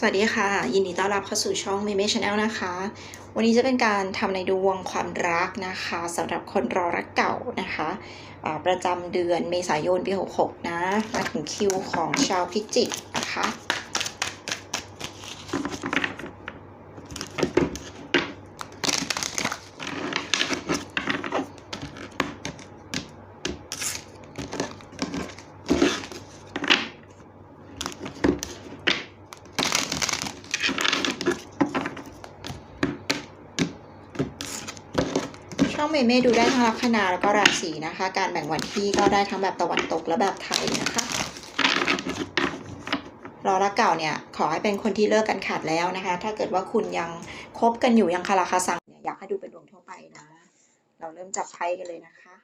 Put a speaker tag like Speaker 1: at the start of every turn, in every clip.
Speaker 1: สวัสดีค่ะ ยินดีต้อนรับเข้าสู่ช่อง m ม m ช Channel นะคะ วันนี้จะเป็นการทำในดวงความรักนะคะสำหรับคนรอรักเก่านะคะประจำเดือนเมษายนปี 66 นะ มาถึงคิวของชาวพิจิกนะคะ ช่องเมเม่ดูได้ทั้งลัคนาแล้วก็ราศีนะคะ การแบ่งวันที่ก็ได้ทั้งแบบตะวันตกและแบบไทยนะคะรอรักเก่าเนี่ยขอให้เป็นคนที่เลิกกันขาดแล้วนะคะ ถ้าเกิดว่าคุณยังคบกันอยู่ยังคาราคาซังเนี่ยอยากให้ดูเป็นดวงทั่วไปนะ เราเริ่มจับไพ่กันเลยนะคะ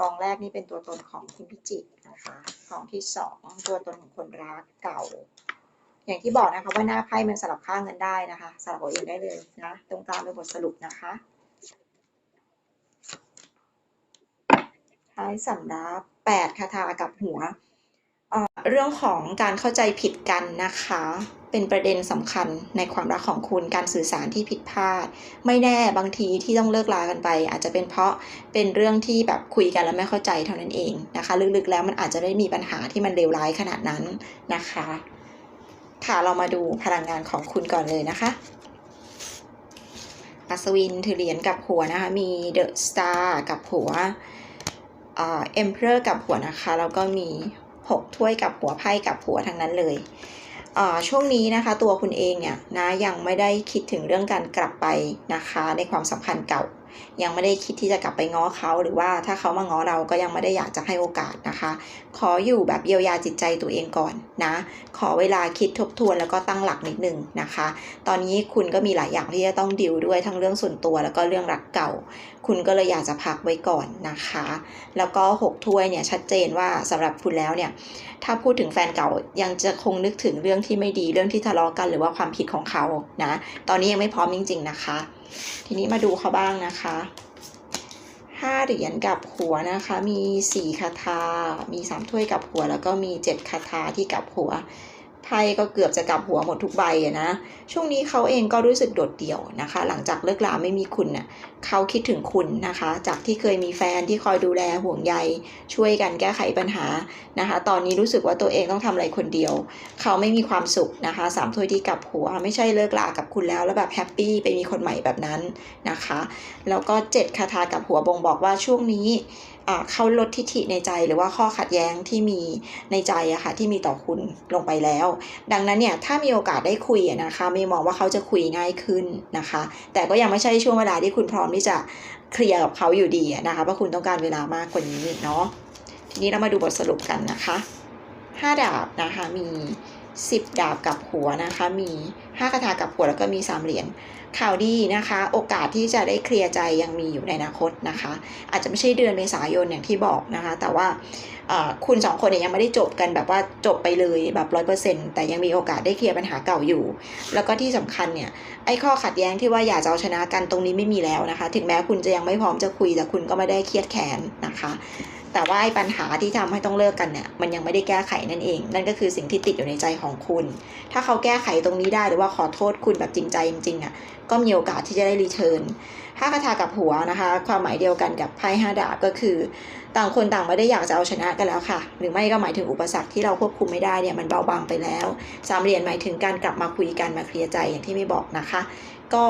Speaker 1: กองแรกนี่เป็นตัวตนของคุณพิจิกนะคะกองที่สองตัวตนของคนรักเก่า อย่างที่บอกนะคะว่าหน้าไพ่มันสลับข้างกันได้นะคะสลับเอาเองได้เลยนะ ตรงกลางเป็นบทสรุปนะคะ ท้ายสำรับแปดคาถากับหัวเเรื่องของการเข้าใจผิดกันนะคะ เป็นประเด็นสำคัญในความรักของคุณการสื่อสารที่ผิดพลาด ไม่แน่บางทีที่ต้องเลิกลากันไป อาจจะเป็นเพราะเป็นเรื่องที่แบบคุยกันแล้วไม่เข้าใจเท่านั้นเองนะคะ ลึกๆแล้วมันอาจจะได้มีปัญหาที่มันเลวร้ายขนาดนั้นนะคะค่ะเรามาดูพลังงานของคุณก่อนเลยนะคะอัศวินถือเหรียญกับหัวนะคะ มีเดอะสตาร์กับหัว เอ็มเพอร์กับหัวนะคะ แล้วก็มี 6 ถ้วยกับหัวไพ่กับหัวทั้งนั้นเลย ช่วงนี้นะคะตัวคุณเองเนี่ยนะยังไม่ได้คิดถึงเรื่องการกลับไปนะคะในความสัมพันธ์เก่า ยังไม่ได้คิดที่จะกลับไปง้อเขา หรือว่าถ้าเขามาง้อเราก็ยังไม่ได้อยากจะให้โอกาสนะคะ ขออยู่แบบเยียวยาจิตใจตัวเองก่อนนะ ขอเวลาคิดทบทวนแล้วก็ตั้งหลักนิดนึงนะคะ ตอนนี้คุณก็มีหลายอย่างที่จะต้องดิวด้วยทั้งเรื่องส่วนตัวแล้วก็เรื่องรักเก่า คุณก็เลยอยากจะพักไว้ก่อนนะคะ แล้วก็หกถ้วยเนี่ยชัดเจนว่าสำหรับคุณแล้วเนี่ยถ้าพูดถึงแฟนเก่ายังจะคงนึกถึงเรื่องที่ไม่ดีเรื่องที่ทะเลาะกัน หรือว่าความผิดของเขานะ ตอนนี้ยังไม่พร้อมจริง ๆ นะคะ ทีนี้มาดูเขาบ้างนะคะห้าเหรียญกับหัวนะคะ มีสี่คาถา มีสามถ้วยกับหัว แล้วก็มีเจ็ดคาถาที่กับหัว ไพ่ก็เกือบจะกลับหัวหมดทุกใบนะ ช่วงนี้เขาเองก็รู้สึกโดดเดี่ยวนะคะ หลังจากเลิกลาไม่มีคุณน่ะเขาคิดถึงคุณนะคะ จากที่เคยมีแฟนที่คอยดูแลห่วงใย ช่วยกันแก้ไขปัญหานะคะ ตอนนี้รู้สึกว่าตัวเองต้องทำอะไรคนเดียว เขาไม่มีความสุขนะคะสามถ้วยที่กลับหัว ไม่ใช่เลิกลากับคุณแล้วแล้วแบบแฮปปี้ไปมีคนใหม่แบบนั้นนะคะ แล้วก็เจ็ดคาถากับหัวบ่งบอกว่าช่วงนี้ เขาลดทิฐิในใจหรือว่าข้อขัดแย้งที่มีในใจอะค่ะที่มีต่อคุณลงไปแล้ว ดังนั้นเนี่ยถ้ามีโอกาสได้คุยนะคะไม่มองว่าเขาจะคุยง่ายขึ้นนะคะ แต่ก็ยังไม่ใช่ช่วงเวลาที่คุณพร้อมที่จะเคลียร์กับเขาอยู่ดีนะคะเพราะคุณต้องการเวลามากกว่านี้เนาะทีนี้เรามาดูบทสรุปกันนะคะห้าดาบนะคะมีสิบดาบกับหัวนะคะมีห้ากระทากับหัวแล้วก็มีสามเหรียญ ข่าวดีนะคะ โอกาสที่จะได้เคลียร์ใจยังมีอยู่ในอนาคตนะคะ อาจจะไม่ใช่เดือนเมษายนอย่างที่บอกนะคะ แต่ว่าคุณสองคนเนี่ยยังไม่ได้จบกันแบบว่าจบไปเลยแบบร้อยเปอร์เซ็นต์แต่ยังมีโอกาสได้เคลียร์ปัญหาเก่าอยู่ แล้วก็ที่สำคัญเนี่ยไอ้ข้อขัดแย้งที่ว่าอยากจะเอาชนะกันตรงนี้ไม่มีแล้วนะคะ ถึงแม้คุณจะยังไม่พร้อมจะคุยแต่คุณก็ไม่ได้เครียดแค้นนะคะแต่ว่าปัญหาที่ทำให้ต้องเลิกกันเนี่ยมันยังไม่ได้แก้ไขนั่นเอง นั่นก็คือสิ่งที่ติดอยู่ในใจของคุณ ถ้าเขาแก้ไขตรงนี้ได้หรือว่าขอโทษคุณแบบจริงใจจริงๆอะก็มีโอกาสที่จะได้รีเทิร์นห้าคาถากับหัวนะคะ ความหมายเดียวกันกับไพ่ห้าดาบก็คือ ต่างคนต่างไม่ได้อยากจะเอาชนะกันแล้วค่ะ หรือไม่ก็หมายถึงอุปสรรคที่เราควบคุมไม่ได้เนี่ยมันเบาบางไปแล้วสามเหรียญหมายถึงการกลับมาคุยกันมาเคลียร์ใจอย่างที่ไม่บอกนะคะ ก็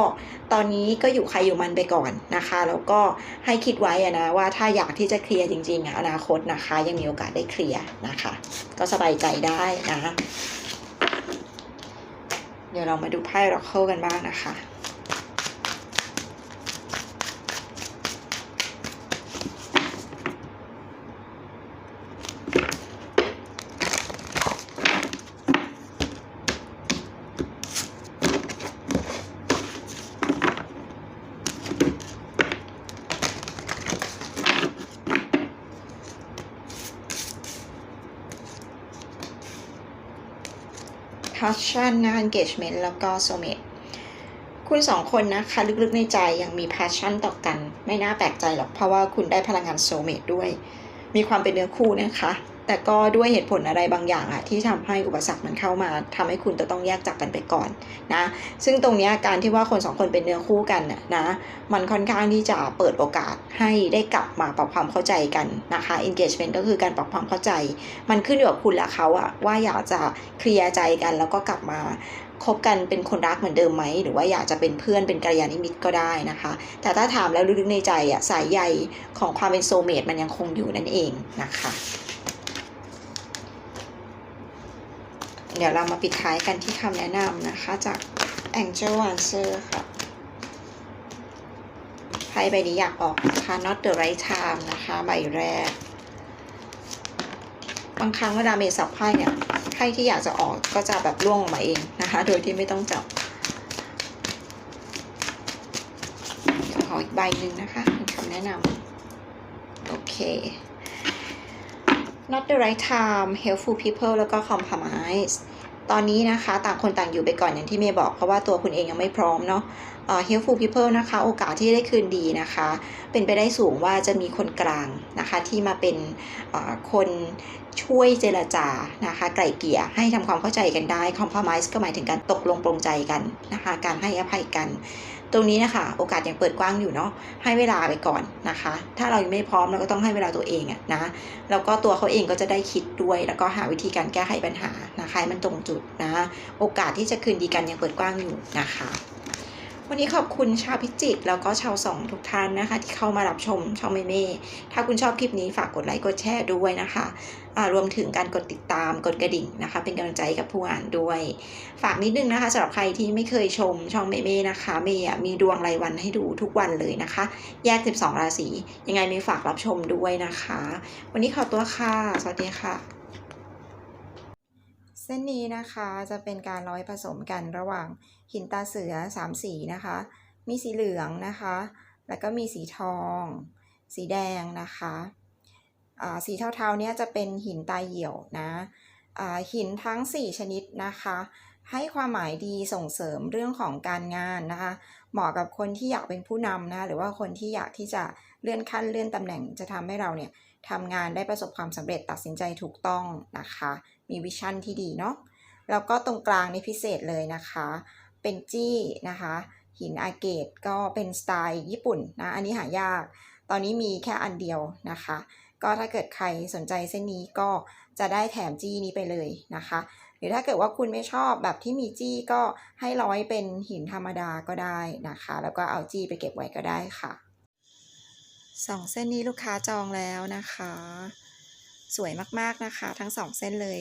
Speaker 1: ตอนนี้ก็อยู่ใครอยู่มันไปก่อนนะคะ แล้วก็ให้คิดไว้อะนะว่าถ้าอยากที่จะเคลียร์จริงๆอะอนาคตนะคะ ยังมีโอกาสได้เคลียร์นะคะ ก็สบายใจได้นะ เดี๋ยวเรามาดูไพ่ร็อกเคิลกันบ้างนะคะ passion นะคะ engagement แล้วก็ soulmate คุณสองคนนะคะลึกๆในใจยังมี passion ต่อกัน ไม่น่าแปลกใจหรอกเพราะว่าคุณได้พลังงาน soulmate ด้วย มีความเป็นเนื้อคู่นะคะ แต่ก็ด้วยเหตุผลอะไรบางอย่างอะที่ทำให้อุปสรรคมันเข้ามาทำให้คุณจะต้องแยกจากกันไปก่อนนะ ซึ่งตรงนี้การที่ว่าคนสองคนเป็นเนื้อคู่กันนะ มันค่อนข้างที่จะเปิดโอกาสให้ได้กลับมาปรับความเข้าใจกันนะคะ engagement ก็คือการปรับความเข้าใจ มันขึ้นอยู่กับคุณและเขาอะว่าอยากจะเคลียร์ใจกันแล้วก็กลับมา คบกันเป็นคนรักเหมือนเดิมไหม หรือว่าอยากจะเป็นเพื่อนเป็นกัลยาณมิตรก็ได้นะคะ แต่ถ้าถามแล้วลึกๆในใจอะสายใยของความเป็นโซเมตมันยังคงอยู่นั่นเองนะคะ เดี๋ยวเรามาปิดท้ายกันที่คำแนะนำนะคะ จาก Angel Answer ค่ะไพ่ใบนี้อยากออกนะคะ not the right time นะคะ ใบแรก บางครั้งเวลาเมสับไพ่เนี่ย ไพ่ที่อยากจะออกก็จะแบบร่วงออกมาเองนะคะ โดยที่ไม่ต้องจับขออีกใบหนึ่งนะคะเป็นคำแนะนำโอเค not the right time helpful people แล้วก็ compromise ตอนนี้นะคะ ต่างคนต่างอยู่ไปก่อนอย่างที่เมย์บอก เพราะว่าตัวคุณเองยังไม่พร้อมเนาะเ helpful people นะคะ โอกาสที่ได้คืนดีนะคะ เป็นไปได้สูงว่าจะมีคนกลางนะคะ ที่มาเป็นคน ช่วยเจรจานะคะ ไกล่เกลี่ยให้ทำความเข้าใจกันได้ compromise ก็หมายถึงการตกลงปรงใจกันนะคะ การให้อภัยกัน ตรงนี้นะคะโอกาสยังเปิดกว้างอยู่เนาะให้เวลาไปก่อนนะคะ ถ้าเรายังไม่พร้อมเราก็ต้องให้เวลาตัวเองอะนะแล้วก็ตัวเขาเองก็จะได้คิดด้วย แล้วก็หาวิธีการแก้ไขปัญหานะคะมันตรงจุดนะ โอกาสที่จะคืนดีกันยังเปิดกว้างอยู่นะคะ วันนี้ขอบคุณชาวพิจิกแล้วก็ชาวสองทุกท่านนะคะ ที่เข้ามารับชมช่องเมเม่ถ้าคุณชอบคลิปนี้ฝากกดไลค์กดแชร์ด้วยนะคะรวมถึงการกดติดตามกดกระดิ่งนะคะ เป็นกำลังใจกับผู้อ่านด้วย ฝากนิดนึงนะคะสำหรับใครที่ไม่เคยชมช่องเมเม่นะคะเมย์มีดวงรายวันให้ดูทุกวันเลยนะคะ แยก 12 ราศียังไงเมย์ฝากรับชมด้วยนะคะ วันนี้ขอตัวค่ะ สวัสดีค่ะ เส้นนี้นะคะจะเป็นการร้อยผสมกันระหว่างหินตาเสือสามสีนะคะ มีสีเหลืองนะคะ แล้วก็มีสีทอง สีแดงนะคะอ่าสีเทาๆเนี้ยจะเป็นหินตาเหี่ยวนะอ่าหินทั้ง 4 ชนิดนะคะ ให้ความหมายดีส่งเสริมเรื่องของการงานนะคะ เหมาะกับคนที่อยากเป็นผู้นำนะหรือว่าคนที่อยากที่จะเลื่อนขั้นเลื่อนตำแหน่งจะทำให้เราเนี่ยทำงานได้ประสบความสำเร็จตัดสินใจถูกต้องนะคะ มีวิชั่นที่ดีเนาะแล้วก็ตรงกลางนี่พิเศษเลยนะคะ เป็นจี้นะคะ หินอาเกตก็เป็นสไตล์ญี่ปุ่นนะอันนี้หายาก ตอนนี้มีแค่อันเดียวนะคะ ก็ถ้าเกิดใครสนใจเส้นนี้ก็จะได้แถมจี้นี้ไปเลยนะคะ หรือถ้าเกิดว่าคุณไม่ชอบแบบที่มีจี้ก็ให้ร้อยเป็นหินธรรมดาก็ได้นะคะ แล้วก็เอาจี้ไปเก็บไว้ก็ได้ค่ะสองเส้นนี้ลูกค้าจองแล้วนะคะ สวยมากๆนะคะ ทั้งสองเส้นเลย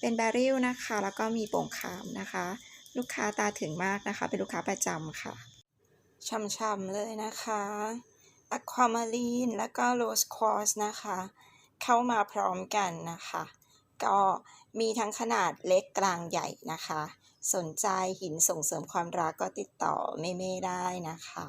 Speaker 1: เป็นแบริลนะคะ แล้วก็มีโป่งขามนะคะ ลูกค้าตาถึงมากนะคะ เป็นลูกค้าประจำค่ะช่ำๆเลยนะคะอะความารีนแล้วก็โรสควอสนะคะ เข้ามาพร้อมกันนะคะ ก็มีทั้งขนาดเล็กกลางใหญ่นะคะ สนใจหินส่งเสริมความรักก็ติดต่อเม่เม่ได้นะคะ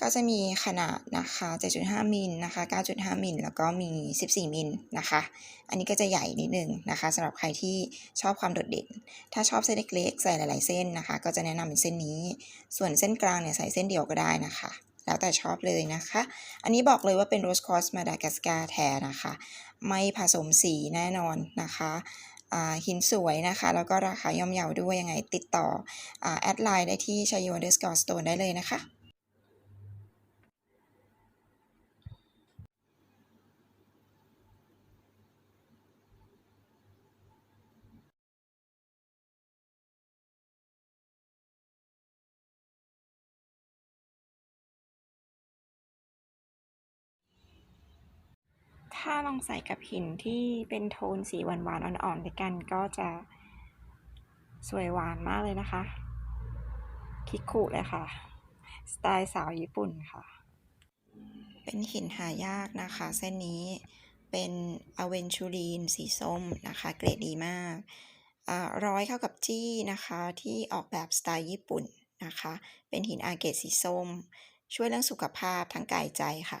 Speaker 1: ก็จะมีขนาดนะคะ 7.5 มิลนะคะ 9.5 มิล แล้วก็มี 14 มิลนะคะ อันนี้ก็จะใหญ่นิดนึงนะคะสำหรับใครที่ชอบความโดดเด่น ถ้าชอบเส้นเล็กๆ ใส่หลายๆเส้นนะคะ ก็จะแนะนำเป็นเส้นนี้ ส่วนเส้นกลางเนี่ยใส่เส้นเดียวก็ได้นะคะ แล้วแต่ชอบเลยนะคะ อันนี้บอกเลยว่าเป็นโรสคอสมาดากัสการ์แท้นะคะ ไม่ผสมสีแน่นอนนะคะอ่าหินสวยนะคะ แล้วก็ราคาย่อมเยาด้วยยังไงติดต่ออ่าแอดไลน์ได้ที่ชัยโยเดสกอร์สโตนได้เลยนะคะ ถ้าลองใส่กับหินที่เป็นโทนสีหวานๆอ่อนๆด้วยกันก็จะสวยหวานมากเลยนะคะ คิคุเลยค่ะ สไตล์สาวญี่ปุ่นค่ะ เป็นหินหายากนะคะ เส้นนี้เป็นอเวนชูรีนสีส้มนะคะ เกรดดีมากอ่าร้อยเข้ากับจี้นะคะที่ออกแบบสไตล์ญี่ปุ่นนะคะ เป็นหินอาเกตสีส้ม ช่วยเรื่องสุขภาพทั้งกายใจค่ะ